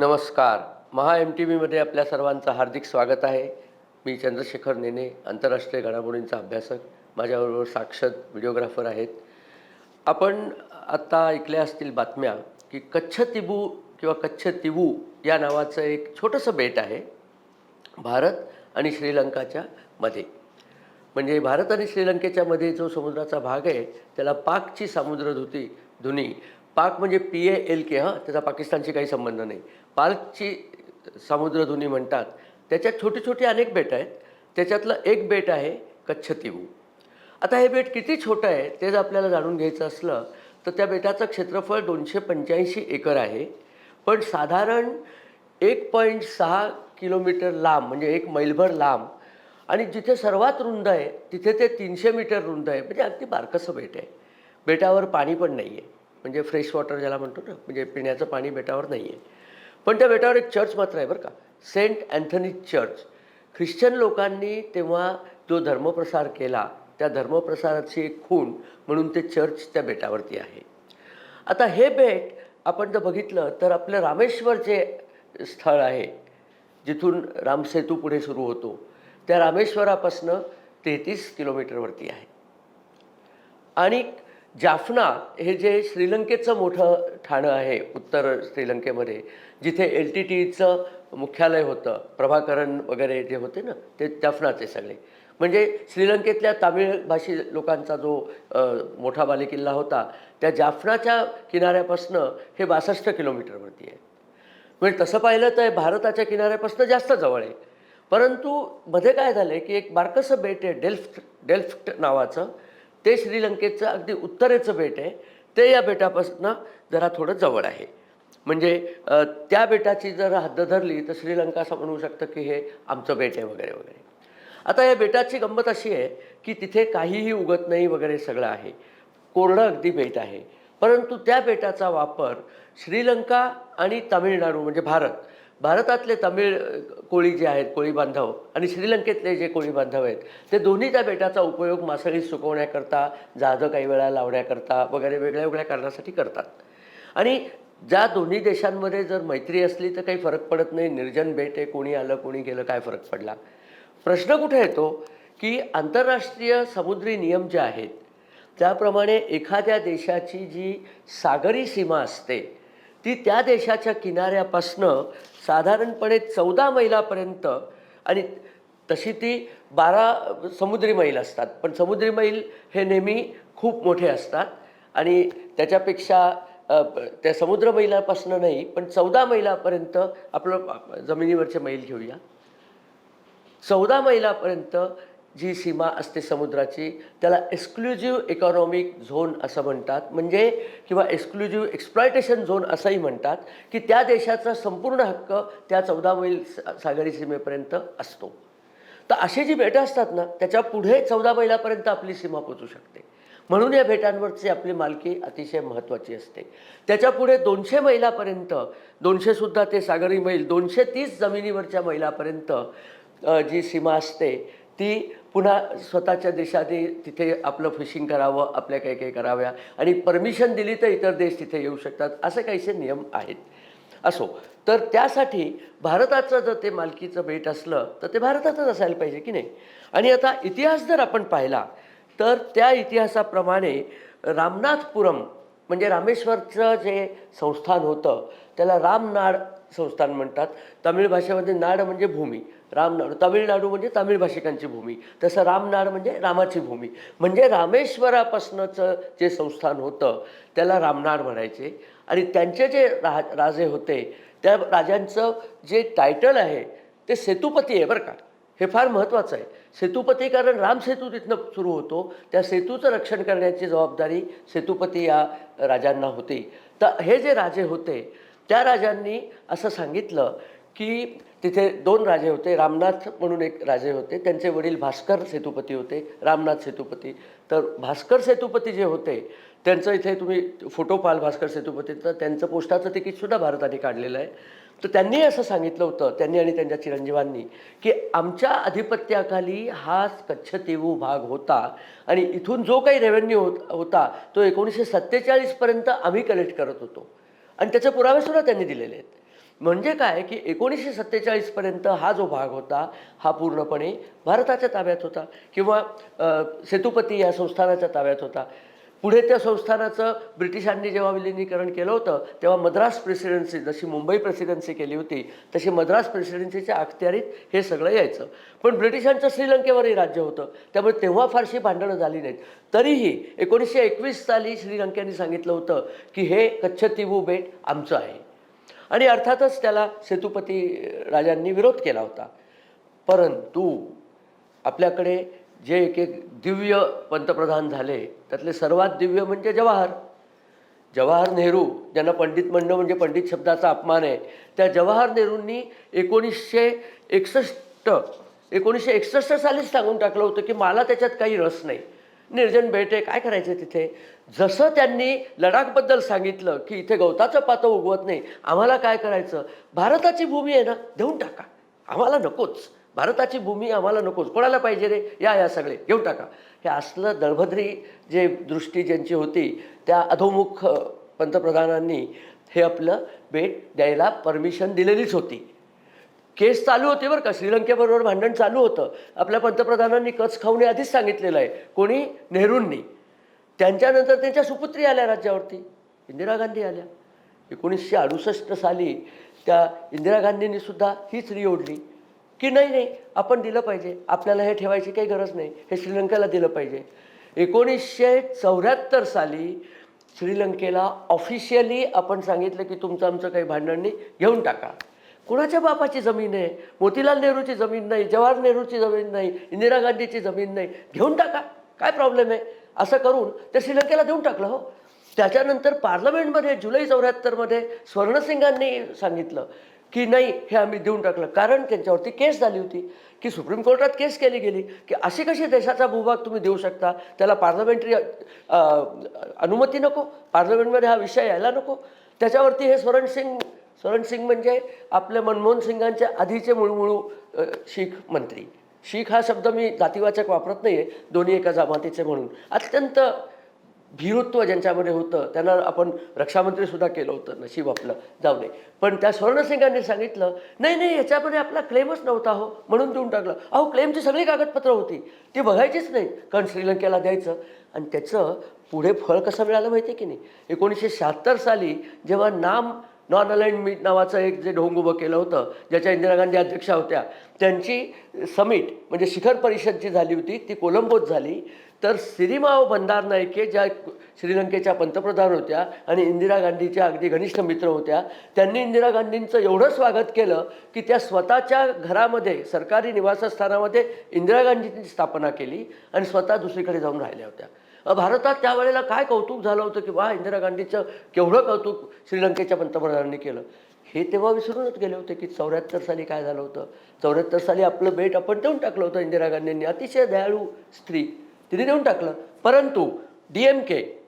नमस्कार. महा M T व्हीमध्ये आपल्या सर्वांचं हार्दिक स्वागत आहे. मी चंद्रशेखर नेने आंतरराष्ट्रीय घडामोडींचा अभ्यासक. माझ्याबरोबर साक्षर व्हिडिओग्राफर आहेत. आपण आत्ता ऐकल्या असतील बातम्या की कच्छ तिबू किंवा कच्छ तिबू या नावाचं एक छोटंसं बेट आहे. भारत आणि श्रीलंकाच्या मध्ये. म्हणजे भारत आणि श्रीलंकेच्या मध्ये जो समुद्राचा भाग आहे त्याला पाकची सामुद्रधुती धुनी. पाक म्हणजे पी ए एल के हां? त्याचा पाकिस्तानशी काही संबंध नाही. पार्कची समुद्रधुनी म्हणतात. त्याच्यात छोटी छोटी अनेक बेट आहेत. त्याच्यातलं एक बेट आहे कच्छतिबू आता हे बेट किती छोटं आहे ते जर आपल्याला जाणून घ्यायचं असलं तर त्या बेटाचं क्षेत्रफळ दोनशे पंच्याऐंशी एकर आहे. पण साधारण एक पॉईंट सहा किलोमीटर लांब म्हणजे एक मैलभर लांब आणि जिथे सर्वात रुंद आहे तिथे ते तीनशे मीटर रुंद आहे. म्हणजे अगदी बारकसं बेट आहे. बेटावर पाणी पण नाही आहे म्हणजे फ्रेश वॉटर ज्याला म्हणतो ना म्हणजे पिण्याचं पाणी बेटावर नाही आहे पण त्या बेटावर एक चर्च मात्र आहे बरं का. सेंट अँथनी चर्च ख्रिश्चन लोकांनी तेव्हा जो धर्मप्रसार केला त्या धर्मप्रसाराची एक खूण म्हणून ते चर्च त्या बेटावरती आहे. आता हे बेट आपण जर बघितलं तर आपलं रामेश्वर जे स्थळ आहे जिथून रामसेतू पुढे सुरू होतो त्या रामेश्वरापासनं तेहतीस किलोमीटरवरती आहे. आणि जाफना हे जे श्रीलंकेचं मोठं ठाणं आहे उत्तर श्रीलंकेमध्ये जिथे एल टी टीचं मुख्यालय होतं प्रभाकरण वगैरे जे होते ना ते जाफनाचे सगळे. म्हणजे श्रीलंकेतल्या तामिळ भाषी लोकांचा जो मोठा बालेकिल्ला होता त्या जाफनाच्या किनाऱ्यापासनं हे बासष्ट किलोमीटरवरती आहे. म्हणजे तसं पाहिलं तर भारताच्या किनाऱ्यापासून जास्त जवळ आहे. परंतु मध्ये काय झालं आहे की एक बारकसं बेट आहे डेल्फ्ट डेल्फ्ट नावाचं. ते श्रीलंकेचं अगदी उत्तरेचं बेट आहे. ते या बेटापासून जरा थोडं जवळ आहे. म्हणजे त्या बेटाची जर हद्द धरली तर श्रीलंका असं म्हणू शकतं की हे आमचं बेट आहे वगैरे वगैरे. आता या बेटाची गंमत अशी आहे की तिथे काहीही उगत नाही वगैरे सगळं आहे. कोरडं अगदी बेट आहे. परंतु त्या बेटाचा वापर श्रीलंका आणि तामिळनाडू म्हणजे भारत भारतातले तमिळ कोळी जे आहेत कोळी बांधव आणि श्रीलंकेतले जे कोळी बांधव आहेत ते दोन्ही त्या बेटाचा उपयोग मासळी सुकवण्याकरता जहाजं काही वेळा लावण्याकरता वगैरे वेगळ्या वेगळ्या कारणासाठी करतात. आणि ज्या दोन्ही देशांमध्ये जर मैत्री असली तर काही फरक पडत नाही. निर्जन भेट आहे कोणी आलं कोणी गेलं काय फरक पडला? प्रश्न कुठे येतो की आंतरराष्ट्रीय समुद्री नियम जे आहेत त्याप्रमाणे एखाद्या देशाची जी सागरी सीमा असते ती त्या देशाच्या किनाऱ्यापासनं साधारणपणे चौदा मैलापर्यंत आणि तशी ती बारा समुद्री मैल असतात. पण समुद्री मैल हे नेहमी खूप मोठे असतात आणि त्याच्यापेक्षा त्या समुद्र मैलापासनं नाही पण चौदा मैलापर्यंत आपलं जमिनीवरचे मैल घेऊया. चौदा मैलापर्यंत जी सीमा असते समुद्राची त्याला एक्सक्लुझिव्ह इकॉनॉमिक झोन असं म्हणतात. म्हणजे किंवा एक्सक्लुझिव्ह एक्सप्लॉयटेशन झोन असंही म्हणतात की त्या देशाचा संपूर्ण हक्क त्या चौदा मैल सागरी सीमेपर्यंत असतो. तर अशी जी बेटं असतात ना त्याच्या पुढे चौदा मैलापर्यंत आपली सीमा पोचू शकते. म्हणून या बेटांवरची आपली मालकी अतिशय महत्त्वाची असते. त्याच्या पुढे दोनशे मैलापर्यंत दोनशेसुद्धा ते सागरी मैल दोनशे तीस जमिनीवरच्या मैलापर्यंत जी सीमा असते ती पुन्हा स्वतःच्या देशाने तिथे आपलं फिशिंग करावं आपल्या काही काही कराव्या आणि परमिशन दिली तर इतर देश तिथे येऊ शकतात असे काहीसे नियम आहेत. असो तर त्यासाठी भारताचं जर ते मालकीचं बेट असलं तर ते भारतातच असायला पाहिजे की नाही? आणि आता इतिहास जर आपण पाहिला तर त्या इतिहासाप्रमाणे रामनाथपुरम म्हणजे रामेश्वरचं जे संस्थान होतं त्याला रामनाड संस्थान म्हणतात. तमिळ भाषेमध्ये नाड म्हणजे भूमी रामनाडू तामिळनाडू म्हणजे तमिळ भाषिकांची भूमी तसं रामनाड म्हणजे रामाची भूमी. म्हणजे रामेश्वरापासनंचं जे संस्थान होतं त्याला रामनाड म्हणायचे. आणि त्यांचे जे रा राजे होते त्या राजांचं जे टायटल आहे ते सेतुपती आहे बरं का. हे फार महत्त्वाचं आहे. सेतुपती कारण रामसेतू तिथनं सुरू होतो. त्या सेतूचं रक्षण करण्याची जबाबदारी सेतुपती या राजांना होती. तर हे जे राजे होते त्या राजांनी असं सांगितलं की तिथे दोन राजे होते रामनाथ म्हणून एक राजे होते त्यांचे वडील भास्कर सेतुपती होते रामनाथ सेतुपती. तर भास्कर सेतुपती जे होते त्यांचं इथे तुम्ही फोटो पाहाल भास्कर सेतुपती तर त्यांचं पोस्टाचं तिकीटसुद्धा भारताने काढलेलं आहे. तर त्यांनी असं सांगितलं होतं त्यांनी आणि त्यांच्या चिरंजीवांनी की आमच्या अधिपत्याखाली हा कच्छ तेवू भाग होता आणि इथून जो काही रेव्हेन्यू होत होता तो एकोणीसशे सत्तेचाळीसपर्यंत आम्ही कलेक्ट करत होतो. आणि त्याचे पुरावेसुद्धा त्यांनी दिलेले आहेत. म्हणजे काय की एकोणीसशे सत्तेचाळीसपर्यंत हा जो भाग होता हा पूर्णपणे भारताच्या ताब्यात होता किंवा सेतुपती या संस्थानाच्या ताब्यात होता. पुढे त्या संस्थानाचं ब्रिटिशांनी जेव्हा विलिनीकरण केलं होतं तेव्हा मद्रास प्रेसिडेन्सी जशी मुंबई प्रेसिडेन्सी केली होती तशी मद्रास प्रेसिडेन्सीच्या अखत्यारीत हे सगळं यायचं. पण ब्रिटिशांचं श्रीलंकेवरही राज्य होतं. त्यामुळे तेव्हा फारशी भांडणं झाली नाहीत. तरीही एकोणीसशे एकवीस साली श्रीलंकेने सांगितलं होतं की हे कच्छतिबू बेट आमचं आहे. आणि अर्थातच त्याला सेतुपती राजांनी विरोध केला होता. परंतु आपल्याकडे जे एक एक दिव्य पंतप्रधान झाले त्यातले सर्वात दिव्य म्हणजे जवाहर. जवाहर नेहरू ज्यांना पंडित म्हणणं म्हणजे पंडित शब्दाचा अपमान आहे. त्या जवाहर नेहरूंनी एकोणीसशे एकसष्ट एकोणीसशे एकसष्ट सालीच सांगून टाकलं होतं की मला त्याच्यात काही रस नाही. निर्जन बेट आहे काय करायचं तिथे? जसं त्यांनी लडाखबद्दल सांगितलं की इथे गवताचं पातं उगवत नाही आम्हाला काय करायचं? भारताची भूमी आहे ना देऊन टाका. आम्हाला नकोच. भारताची भूमी आम्हाला नकोच. कोणाला पाहिजे रे? या या सगळे. घेऊ टाका. हे असलं दळभद्री जे दृष्टी ज्यांची होती त्या अधोमुख पंतप्रधानांनी हे आपलं बेट द्यायला परमिशन दिलेलीच होती. केस चालू होते बरं का. श्रीलंकेबरोबर भांडण चालू होतं. आपल्या पंतप्रधानांनी कच खाऊने आधीच सांगितलेलं आहे. कोणी? नेहरूंनी. त्यांच्यानंतर त्यांच्या सुपुत्री आल्या राज्यावरती. इंदिरा गांधी आल्या. एकोणीसशे अडुसष्ट साली त्या इंदिरा गांधींनी सुद्धा हीच री ओढली की नाही नाही आपण दिलं पाहिजे. आपल्याला हे ठेवायची काही गरज नाही. हे श्रीलंकेला दिलं पाहिजे. एकोणीसशे चौऱ्याहत्तर साली श्रीलंकेला ऑफिशियली आपण सांगितलं की तुमचं आमचं काही भांडण नाही घेऊन टाका. कुणाच्या बापाची जमीन आहे? मोतीलाल नेहरूची जमीन नाही जवाहर नेहरूची जमीन नाही इंदिरा गांधीची जमीन नाही. घेऊन टाका. काय प्रॉब्लेम आहे? असं करून ते श्रीलंकेला देऊन टाकलं हो. त्याच्यानंतर पार्लमेंटमध्ये जुलै चौऱ्याहत्तरमध्ये स्वर्णसिंगांनी सांगितलं की नाही हे आम्ही देऊन टाकलं. कारण त्यांच्यावरती केस झाली होती की सुप्रीम कोर्टात केस केली गेली की अशी कशी देशाचा भूभाग तुम्ही देऊ शकता? त्याला पार्लमेंटरी अनुमती नको पार्लमेंटमध्ये हा विषय यायला नको. त्याच्यावरती हे स्वरण स्वरणसिंग स्वरणसिंग म्हणजे आपल्या मनमोहन सिंगांच्या आधीचे मुळमुळू शीख मंत्री. शीख हा शब्द मी जातीवाचक वापरत नाही आहे दोन्ही एका जमातीचे म्हणून. अत्यंत भीरुत्व ज्यांच्यामध्ये होतं त्यांना आपण रक्षामंत्रीसुद्धा केलं होतं नशीब आपलं जाऊ दे. पण त्या स्वर्णसिंगांनी सांगितलं नाही नाही याच्यामध्ये आपला क्लेमच नव्हता हो म्हणून देऊन टाकलं. अहो क्लेमची सगळी कागदपत्रं होती ती बघायचीच नाही कारण श्रीलंकेला द्यायचं. आणि त्याचं पुढे फळ कसं मिळालं माहिती आहे की नाही? एकोणीसशे शहात्तर साली जेव्हा नाम नॉन अलाइंड मीट नावाचं एक जे ढोंग उभं केलं होतं ज्याच्या इंदिरा गांधी अध्यक्षा होत्या त्यांची समिट म्हणजे शिखर परिषद जी झाली होती ती कोलंबोत झाली. तर सिरिमाओ बंदार नायके ज्या श्रीलंकेच्या पंतप्रधान होत्या आणि इंदिरा गांधीच्या अगदी घनिष्ठ मित्र होत्या त्यांनी इंदिरा गांधींचं एवढं स्वागत केलं की त्या स्वतःच्या घरामध्ये सरकारी निवासस्थानामध्ये इंदिरा गांधींची स्थापना केली आणि स्वतः दुसरीकडे जाऊन राहिल्या होत्या. भारतात त्यावेळेला काय कौतुक झालं होतं की वा इंदिरा गांधीचं केवढं कौतुक श्रीलंकेच्या पंतप्रधानांनी केलं. हे तेव्हा विसरूनच गेले होते की चौऱ्याहत्तर साली काय झालं होतं? चौऱ्याहत्तर साली आपलं बेट आपण देऊन टाकलं होतं इंदिरा गांधींनी. अतिशय दयाळू स्त्री तिने देऊन टाकलं. परंतु D M K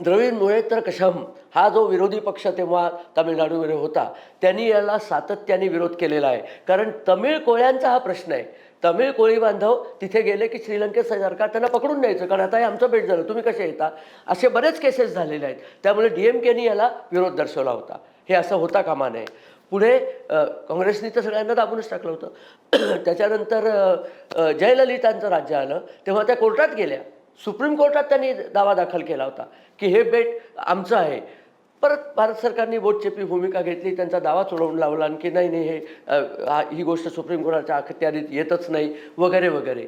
Dravida Munnetra Kazhagam हा जो विरोधी पक्ष तेव्हा तामिळनाडूमध्ये होता त्यांनी याला सातत्याने विरोध केलेला आहे. कारण तमिळ कोळ्यांचा हा प्रश्न आहे. तमिळ कोळी बांधव तिथे गेले की श्रीलंकेत सरकार त्यांना पकडून द्यायचं कारण आता हे आमचं भेट झालं. तुम्ही कसे येता? असे बरेच केसेस झालेले आहेत. त्यामुळे डी एम केनी याला विरोध दर्शवला होता. हे असं होता कामा नये. पुढे काँग्रेसनी तर सगळ्यांना दाबूनच टाकलं होतं. त्याच्यानंतर जयललितांचं राज्य आलं. तेव्हा त्या कोर्टात गेल्या. सुप्रीम कोर्टात त्यांनी दावा दाखल केला होता की हे बेट आमचं आहे. परत भारत सरकारने बोटचेपी भूमिका घेतली त्यांचा दावा सोडवून लावला आणखी नाही नाही हे ही गोष्ट सुप्रीम कोर्टाच्या अखत्यारीत येतच नाही वगैरे वगैरे.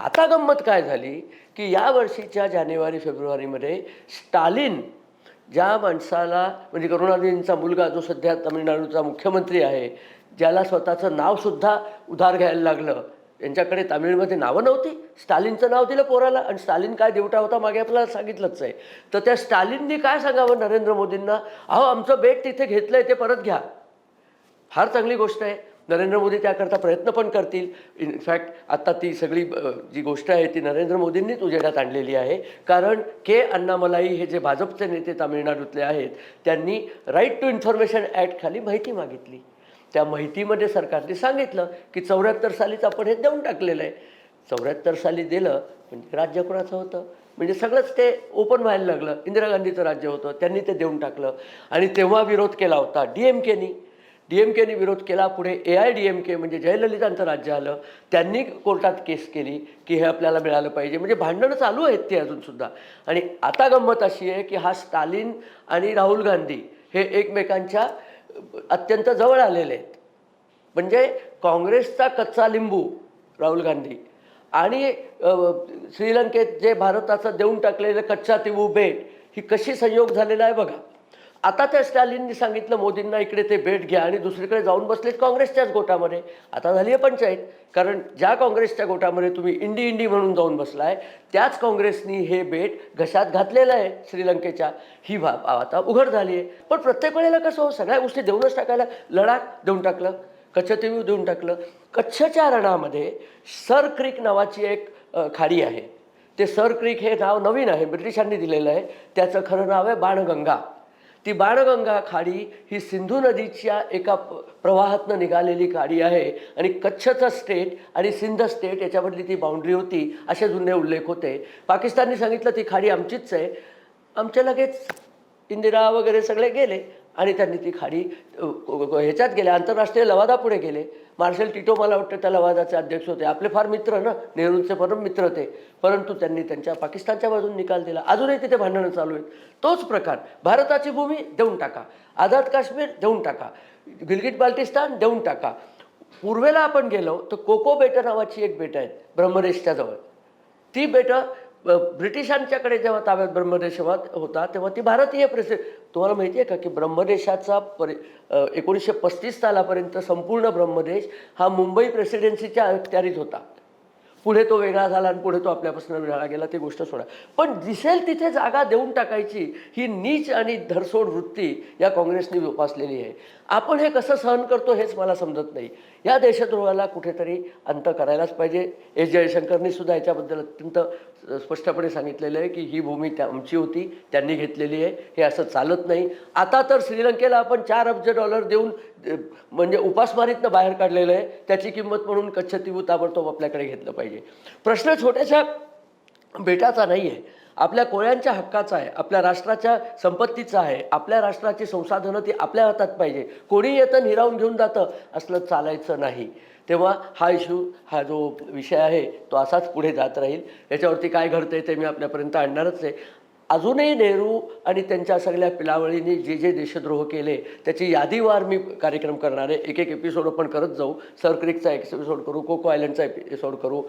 आता गंमत काय झाली की या वर्षीच्या जानेवारी फेब्रुवारीमध्ये स्टालिन ज्या माणसाला म्हणजे करुणानिधींचा मुलगा जो सध्या तामिळनाडूचा मुख्यमंत्री आहे ज्याला स्वतःचं नावसुद्धा उधार घ्यायला लागलं यांच्याकडे तामिळमध्ये नावं नव्हती. स्टालिनचं नाव दिलं पोराला आणि स्टालिन काय देवटा होता मागे आपल्याला सांगितलंच आहे. तर त्या स्टालिननी काय सांगावं नरेंद्र मोदींना? अहो आमचं बेट तिथे घेतलं आहे ते परत घ्या. फार चांगली गोष्ट आहे. नरेंद्र मोदी त्याकरता प्रयत्न पण करतील. इनफॅक्ट आता ती सगळी जी गोष्ट आहे ती नरेंद्र मोदींनीच उजेडात आणलेली आहे. कारण के अण्णामलाई हे जे भाजपचे नेते तामिळनाडूतले आहेत त्यांनी राईट टू इन्फॉर्मेशन ॲक्ट खाली माहिती मागितली. त्या माहितीमध्ये सरकारने सांगितलं की चौऱ्याहत्तर सालीच आपण हे देऊन टाकलेलं आहे. चौऱ्याहत्तर साली दिलं म्हणजे राज्य कोणाचं होतं? म्हणजे सगळंच ते ओपन व्हायला लागलं. इंदिरा गांधीचं राज्य होतं त्यांनी ते देऊन टाकलं. आणि तेव्हा विरोध केला होता डी एम केनी. डी एम केने विरोध केला पुढे A I D M K म्हणजे जयललितांचं राज्य आलं. त्यांनी कोर्टात केस केली की हे आपल्याला मिळालं पाहिजे. म्हणजे भांडणं चालू आहेत ते अजूनसुद्धा आणि आता गंमत अशी आहे की हा स्टालिन आणि राहुल गांधी हे एकमेकांच्या अत्यंत जवळ आलेले आहेत. म्हणजे काँग्रेसचा कच्चा लिंबू राहुल गांधी. आणि श्रीलंकेत जे भारताचं देऊन टाकलेलं कच्चा तिबू बेट ही कशी संयोग झालेला आहे बघा. आता त्या स्टॅलिननी सांगितलं मोदींना इकडे ते भेट घ्या आणि दुसरीकडे जाऊन बसलेत काँग्रेसच्याच गोटामध्ये. आता झाली आहे पंचायत कारण ज्या काँग्रेसच्या गोटामध्ये तुम्ही इंडी इंडी म्हणून जाऊन बसलाय त्याच काँग्रेसनी हे बेट घशात घातलेलं आहे श्रीलंकेच्या. ही बाब आता उघड झाली आहे. पण प्रत्येक वेळेला कसं हो सगळ्या गोष्टी देऊनच टाकायला लडाख देऊन टाकलं कच्छ देऊन टाकलं. कच्छच्या रणामध्ये सर क्रीक नावाची एक खाडी आहे. ते सर क्रीक हे नाव नवीन आहे ब्रिटिशांनी दिलेलं आहे. त्याचं खरं नाव आहे बाणगंगा. ती बाणगंगा खाडी ही सिंधू नदीच्या एका प्रवाहातनं निघालेली खाडी आहे. आणि कच्छचं स्टेट आणि सिंध स्टेट याच्यामधली ती बाउंड्री होती असे जुने उल्लेख होते. पाकिस्तानने सांगितलं ती खाडी आमचीच आहे. आमच्या लगेच इंदिरा वगैरे सगळे गेले. आणि त्यांनी ती खाडी ह्याच्यात गेले आंतरराष्ट्रीय लवादा पुढे गेले. मार्शल टिटो मला वाटतं त्या लवादाचे अध्यक्ष होते. आपले फार मित्र ना नेहरूंचे परम मित्र ते परंतु त्यांनी त्यांच्या पाकिस्तानच्या बाजून निकाल दिला. अजूनही तिथे भांडणं चालू आहेत. तोच प्रकार. भारताची भूमी देऊन टाका. आझाद काश्मीर देऊन टाका. गिलगिट बाल्टिस्तान देऊन टाका. पूर्वेला आपण गेलो तर कोको बेटं नावाची एक बेटं आहेत ब्रह्मदेशच्या जवळ. ती बेटं ब्रिटिशांच्याकडे जेव्हा ताब्यात ब्रह्मदेशात होता तेव्हा ती भारतीय प्रेसि तुम्हाला माहिती आहे का की ब्रह्मदेशाचा परि एकोणीसशे पस्तीस सालापर्यंत संपूर्ण ब्रह्मदेश हा मुंबई प्रेसिडेन्सीच्या अखत्यारीत होता. पुढे तो वेगळा झाला आणि पुढे तो आपल्यापासून वेगळा गेला ती गोष्ट सोडा. पण दिसेल तिथे जागा देऊन टाकायची ही नीच आणि धरसोड वृत्ती या काँग्रेसने उपासलेली आहे. आपण हे कसं सहन करतो हेच मला समजत नाही. या देशद्रोहाला कुठेतरी अंत करायलाच पाहिजे. एस. जयशंकरनी सुद्धा याच्याबद्दल अत्यंत स्पष्टपणे सांगितलेलं आहे की ही भूमी त्या आमची होती त्यांनी घेतलेली आहे हे असं चालत नाही. आता तर श्रीलंकेला आपण चार अब्ज डॉलर देऊन म्हणजे उपासमारीतनं बाहेर काढलेलं आहे. त्याची किंमत म्हणून कच्छ तिबू ताबडतोब आपल्याकडे घेतलं पाहिजे. प्रश्न छोट्याशा बेटाचा नाही आहे आपल्या कोळ्यांच्या हक्काचा आहे आपल्या राष्ट्राच्या संपत्तीचा आहे आपल्या राष्ट्राची संसाधनं ती आपल्या हातात पाहिजे. कोणी येतं हिरावून घेऊन जातं असलं चालायचं नाही. तेव्हा हा इश्यू हा जो विषय आहे तो असाच पुढे जात राहील. याच्यावरती काय घडतंय ते मी आपल्यापर्यंत आणणारच आहे. अजूनही नेहरू आणि त्यांच्या सगळ्या पिलावळींनी जे जे देशद्रोह केले त्याची यादीवार मी कार्यक्रम करणार आहे. एक एक एपिसोड आपण करत जाऊ. सरक्रिकचा एपिसोड करू कोको आयलंडचा एपिसोड करू.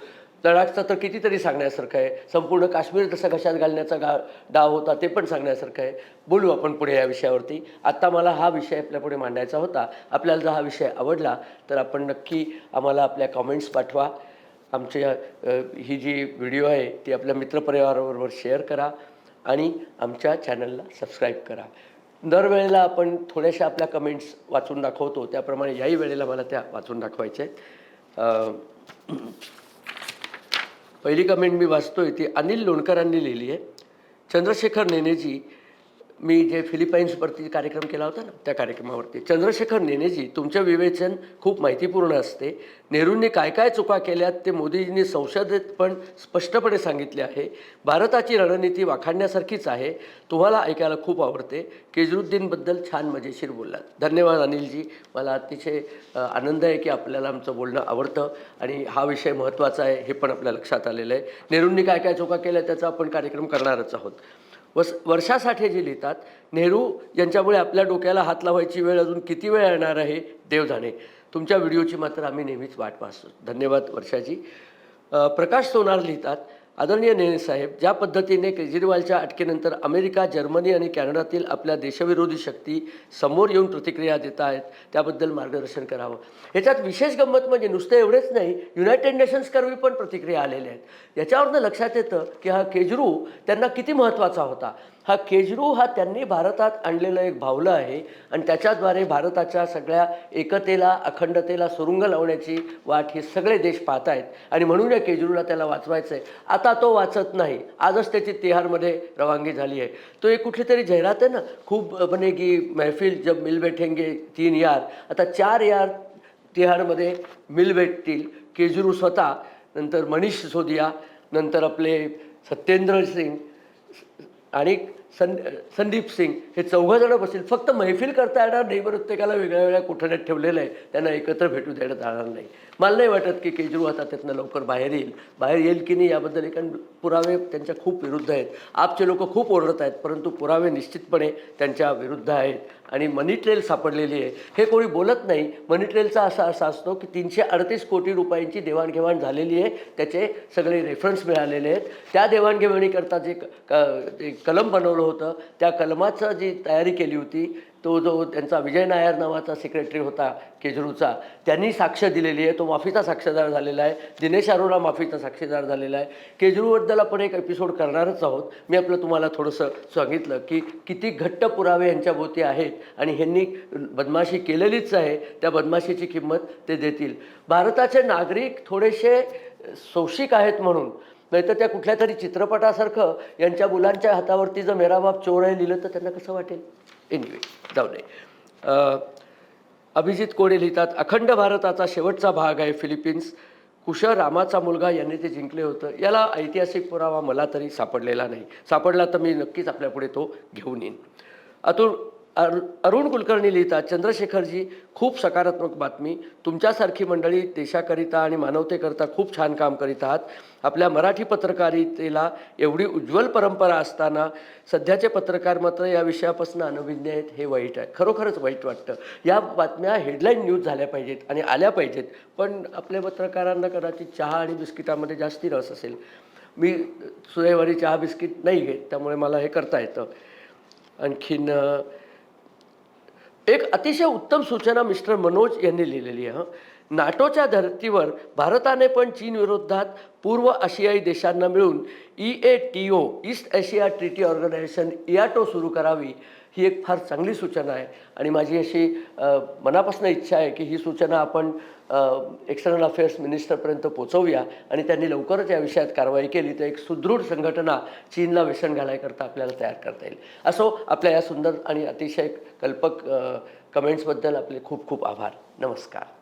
लडाखचा तर कितीतरी सांगण्यासारखं आहे. संपूर्ण काश्मीर जसा घशात घालण्याचा गा डाव होता ते पण सांगण्यासारखं आहे. बोलू आपण पुढे या विषयावरती. आत्ता मला हा विषय आपल्यापुढे मांडायचा होता. आपल्याला जर हा विषय आवडला तर आपण नक्की आम्हाला आपल्या कॉमेंट्स पाठवा. आमच्या ही जी व्हिडिओ आहे ती आपल्या मित्रपरिवाराबरोबर शेअर करा. आणि आमच्या चॅनलला सबस्क्राईब करा. दरवेळेला आपण थोड्याशा आपल्या कमेंट्स वाचून दाखवतो. त्याप्रमाणे याही वेळेला मला त्या वाचून दाखवायच्या आहेत. पहिली कमेंट मी वाचतोय ती अनिल लोणकरांनी लिहिली आहे. चंद्रशेखर नेनेजी मी जे फिलिपाईन्सवरती कार्यक्रम केला होता ना त्या कार्यक्रमावरती. चंद्रशेखर नेनेजी तुमचं विवेचन खूप माहितीपूर्ण असते. नेहरूंनी काय काय चुका केल्यात ते मोदीजींनी संसदेत पण स्पष्टपणे सांगितले आहे. भारताची रणनीती वाखाणण्यासारखीच आहे. तुम्हाला ऐकायला खूप आवडते. केजरुद्दीनबद्दल छान मजेशीर बोललात. धन्यवाद अनिलजी. मला अतिशय आनंद आहे की आपल्याला आमचं बोलणं आवडतं आणि हा विषय महत्त्वाचा आहे हे पण आपल्या लक्षात आलेलं आहे. नेहरूंनी काय काय चुका केल्या त्याचा आपण कार्यक्रम करणारच आहोत. वस वर्षासाठी जे लिहितात नेहरू यांच्यामुळे आपल्या डोक्याला हात लावायची वेळ अजून किती वेळ येणार आहे देव जाणे तुमच्या व्हिडिओची मात्र आम्ही नेहमीच वाट पाहतो. धन्यवाद वर्षाजी. प्रकाश सोनार लिहितात आदरणीय नेने साहेब ज्या पद्धतीने केजरीवालच्या अटकेनंतर अमेरिका जर्मनी आणि कॅनडातील आपल्या देशविरोधी शक्ती समोर येऊन प्रतिक्रिया देत आहेत त्याबद्दल मार्गदर्शन करावं. ह्याच्यात विशेष गंमत म्हणजे नुसतं एवढेच नाही युनायटेड नेशन्सकरवी पण प्रतिक्रिया आलेल्या आहेत. याच्यावरनं लक्षात येतं की हा केजरू त्यांना किती महत्त्वाचा होता. हा केजरू हा त्यांनी भारतात आणलेलं एक भावलं आहे आणि त्याच्याद्वारे भारताच्या सगळ्या एकतेला अखंडतेला सुरुंग लावण्याची वाट हे सगळे देश पाहत आहेत आणि म्हणून या केजरूला त्याला वाचवायचं आहे आता तो वाचत नाही. आजच त्याची तिहारमध्ये रवानगी झाली आहे. तो एक कुठली तरी जाहिरात आहे ना? खूप बनेगी महफिल जब मिल बैठेंगे तीन यार. आता चार यार तिहारमध्ये मिल भेटतील केजरू स्वतः नंतर मनीष सिसोदिया नंतर आपले सत्येंद्र सिंग आणि सं संदीप सिंग हे चौघंजणं बसतील. फक्त मैफिल करता येणार नाही प्रत्येकाला वेगळ्या वेगळ्या कोठड्यात ठेवलेलं आहे. त्यांना एकत्र भेटू देण्यात जाणार नाही. मला नाही वाटत की केजरीवाल आता त्यातनं लवकर बाहेर येईल. बाहेर येईल की नाही याबद्दल एक पुरावे त्यांच्या खूप विरुद्ध आहेत. आपचे लोक खूप ओरडत आहेत परंतु पुरावे निश्चितपणे त्यांच्या विरुद्ध आहेत. आणि मनी ट्रेल सापडलेली आहे. हे कोणी बोलत नाही. मनी ट्रेलचा असा असा असतो की तीनशे अडतीस कोटी रुपयांची देवाणघेवाण झालेली आहे. त्याचे सगळे रेफरन्स मिळालेले आहेत. त्या देवाणघेवाणीकरता जे क- क- कलम बनवलं होतं त्या कलमाचं जी तयारी केली होती तो जो त्यांचा विजय नायर नावाचा सेक्रेटरी होता केजरूचा त्यांनी साक्ष दिलेली आहे. तो माफीचा साक्षीदार झालेला आहे. दिनेश अरोरा माफीचा साक्षीदार झालेला आहे. केजरूबद्दल आपण एक एपिसोड करणारच आहोत. मी आपलं तुम्हाला थोडंसं सांगितलं की किती घट्ट पुरावे यांच्याभोवती आहेत आणि ह्यांनी बदमाशी केलेलीच आहे. त्या बदमाशीची किंमत ते देतील. भारताचे नागरिक थोडेसे शोषिक आहेत म्हणून. नाहीतर त्या कुठल्या तरी चित्रपटासारखं यांच्या मुलांच्या हातावरती जर मेरा बाप चोर आहे लिहिलं तर त्यांना कसं वाटेल? एनिवे जाऊ नये अभिजित कोडे लिहितात अखंड भारताचा शेवटचा भाग आहे फिलिपिन्स. कुश रामाचा मुलगा यांनी ते जिंकले होतं. याला ऐतिहासिक पुरावा मला तरी सापडलेला नाही. सापडला तर मी नक्कीच आपल्यापुढे तो घेऊन येईन. अतुल अरु अरुण कुलकर्णी लिहितात चंद्रशेखरजी खूप सकारात्मक बातमी. तुमच्यासारखी मंडळी देशाकरिता आणि मानवतेकरिता खूप छान काम करीत आहात. आपल्या मराठी पत्रकारितेला एवढी उज्ज्वल परंपरा असताना सध्याचे पत्रकार मात्र या विषयापासून अनभिज्ञ आहेत हे वाईट आहे. खरोखरच वाईट वाटतं. या बातम्या हेडलाईन न्यूज झाल्या पाहिजेत आणि आल्या पाहिजेत. पण आपल्या पत्रकारांना कदाचित चहा आणि बिस्किटामध्ये जास्ती रस असेल. मी सुदैवारी चहा बिस्किट नाही घेत त्यामुळे मला हे करता येतं. आणखीन एक अतिशय उत्तम सूचना मिस्टर मनोज यांनी लिहिलेली आहे. नाटोच्या धर्तीवर भारताने पण चीन विरोधात पूर्व आशियाई देशांना मिळून E A T O East Asia treaty organization EATO सुरू करावी. ही एक फार चांगली सूचना आहे. आणि माझी अशी मनापासून इच्छा आहे की ही सूचना आपण एक्सटर्नल अफेअर्स मिनिस्टरपर्यंत पोचवूया आणि त्यांनी लवकरच या विषयात कारवाई केली तर एक सुदृढ संघटना चीनला व्यसन घालायकरता आपल्याला तयार करता येईल. असो आपल्या या सुंदर आणि अतिशय कल्पक कमेंट्सबद्दल आपले खूप खूप आभार. नमस्कार.